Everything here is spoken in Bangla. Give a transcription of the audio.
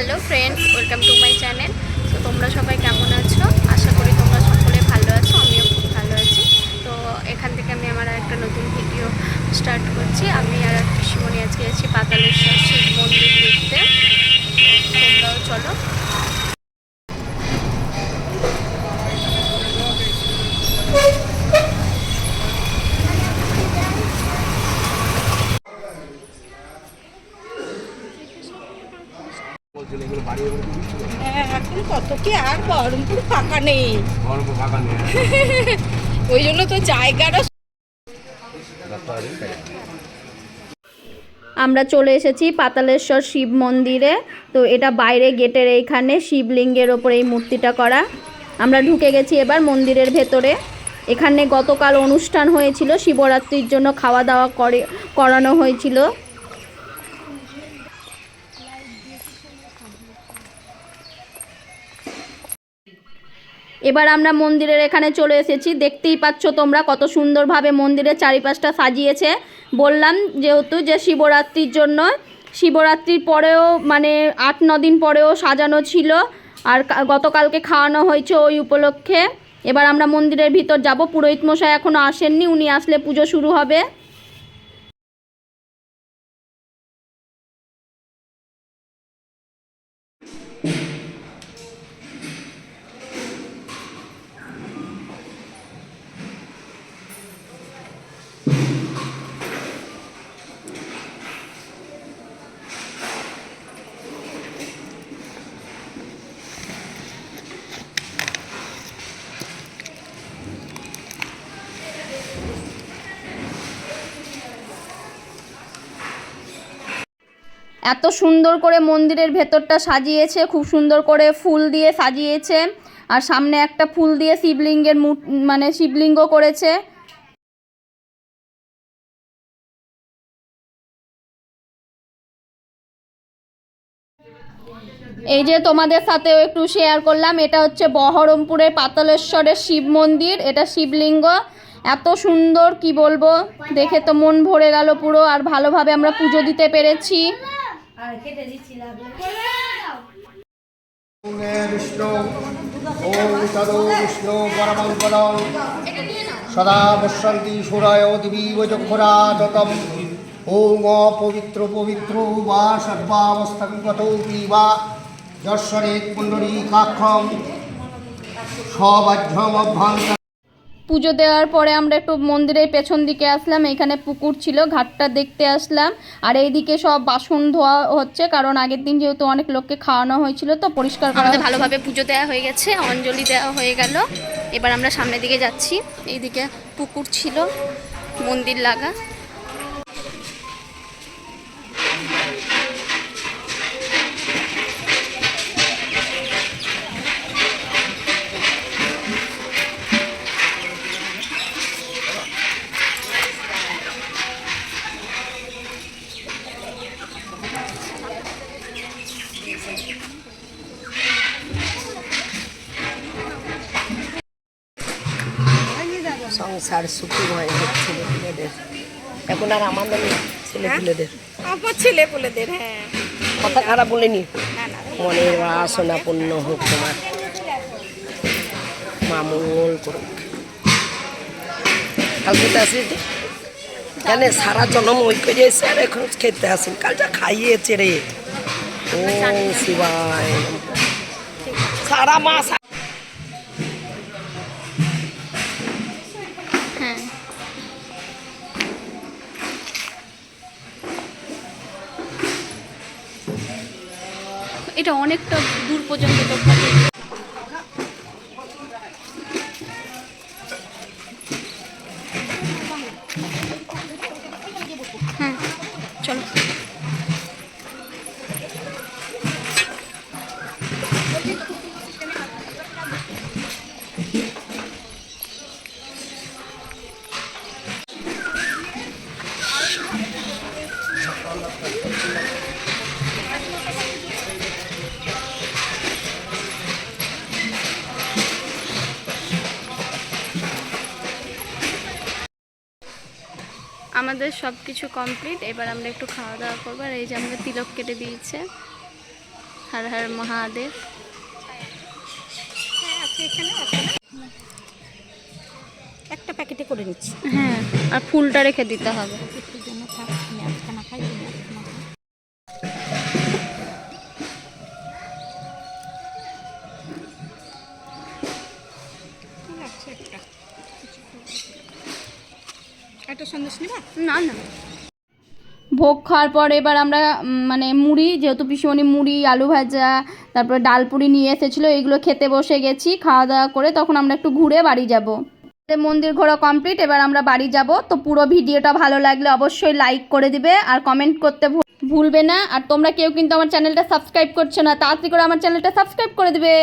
Hello friends, welcome to my channel. তো তোমরা সবাই কেমন আছো? আশা করি তোমরা সকলে ভালো আছো, আমিও খুব ভালো আছি। তো এখান থেকে আমি আমার একটা নতুন ভিডিও স্টার্ট করছি। আমি আর পিসিমণি আজকে আছি পাতালেশ্বর শিব মন্দির দেখতে। তোমরাও চলো বলছিল এগুলো বাড়ি এগুলো কি বৃষ্টি হবে? হ্যাঁ, এখন কত কি আর বহরমপুর ফাঁকা নেই। ওই জন্য তো জায়গাটা আমরা চলে এসেছি পাতালেশ্বর শিব মন্দিরে। তো এটা বাইরে গেটের এইখানে শিবলিঙ্গের ওপর এই মূর্তিটা করা। আমরা ঢুকে গেছি এবার মন্দিরের ভেতরে। এখানে গতকাল অনুষ্ঠান হয়েছিল শিবরাত্রির জন্য খাওয়া দাওয়া করে করানো হয়েছিল। এবার আমরা মন্দিরের এখানে চলে এসেছি। দেখতেই পাচ্ছ তোমরা কত সুন্দরভাবে মন্দিরের চারিপাশটা সাজিয়েছে। বললাম যেহেতু যে শিবরাত্রির জন্য, শিবরাত্রির পরেও মানে আট, ন দিন পরেও সাজানো ছিল আর গতকালকে খাওয়ানো হয়েছে ওই উপলক্ষে। এবার আমরা মন্দিরের ভিতর যাব। পুরোহিত মশাই এখনও আসেননি, উনি আসলে পুজো শুরু হবে। এত সুন্দর করে মন্দিরের ভেতরটা সাজিয়েছে, খুব সুন্দর করে ফুল দিয়ে সাজিয়েছে। আর সামনে একটা ফুল দিয়ে শিবলিঙ্গের মানে শিবলিঙ্গ করেছে। এই যে তোমাদের সাথেও একটু শেয়ার করলাম, এটা হচ্ছে বহরমপুরের পাতালেশ্বরের শিব মন্দির, এটা শিবলিঙ্গ। এত সুন্দর, কি বলব? দেখে তো মন ভরে গেল পুরো, আর ভালোভাবে আমরা পুজো দিতে পেরেছি। আর পবিত্র পবিত্র বা সর্বাবস্থাং কতৌপি বা যশ্বরে কুণ্ডলী কাক্ষম সবাধ্যম পুজো দেওয়ার পরে আমরা একটু মন্দিরের পেছন দিকে আসলাম এখানে পুকুর ছিল ঘাটটা দেখতে আসলাম। আর এইদিকে সব বাসন ধোয়া হচ্ছে কারণ আগের দিন যেহেতু অনেক লোককে খাওয়ানো হয়েছিল তো পরিষ্কার করা ভালোভাবে পুজো দেওয়া হয়ে গেছে অঞ্জলি দেওয়া হয়ে গেল। এবার আমরা সামনের দিকে যাচ্ছি এইদিকে পুকুর ছিল মন্দির লাগা। সংসার সুখী হয় ছেলে পিলেদের। এখন আর আমাদের ছেলে পিলেদের। আমার ছেলে বলেদের হ্যাঁ। কথা খারাপ বলেনি মনের বাসনা পূর্ণ হোক তোমার। মামুল করুক। কালকে তো আসি জানে সারা জন্ম ওই করে এসে আর এখন খেতে আসেন। কালটা খাইয়েছে রে। ও শিবায়। সারা মাস এটা অনেকটা দূর পর্যন্ত। হ্যাঁ চলো আমাদের সব কিছু কমপ্লিট। এবার আমরা একটু খাওয়া দাওয়া করব। আর এই যে আমাদের তিলক কেটে দিয়েছে। হর হর মহাদেব। হ্যাঁ একটা প্যাকেটে করে নিচ্ছি। হ্যাঁ আর ফুলটা রেখে দিতে হবে। একটা সন্দেশ নিবা? না না। ভোগ খাওয়ার পর এবার আমরা মানে মুড়ি যেহেতু পিসিমণি মুড়ি আলু ভাজা তারপরে ডাল পুরি নিয়ে এসেছিল এইগুলো খেতে বসে গেছি খাওয়া দাওয়া করে তখন আমরা একটু ঘুরে বাড়ি যাব। মন্দির ঘোরা কমপ্লিট এবার আমরা বাড়ি যাব। তো পুরো ভিডিওটা ভালো লাগলে অবশ্যই লাইক করে দিবে আর কমেন্ট করতে ভুলবে না। আর তোমরা কেউ কিন্তু আমার চ্যানেলটা সাবস্ক্রাইব করছ না তাড়াতাড়ি করে আমার চ্যানেলটা সাবস্ক্রাইব করে দিবে।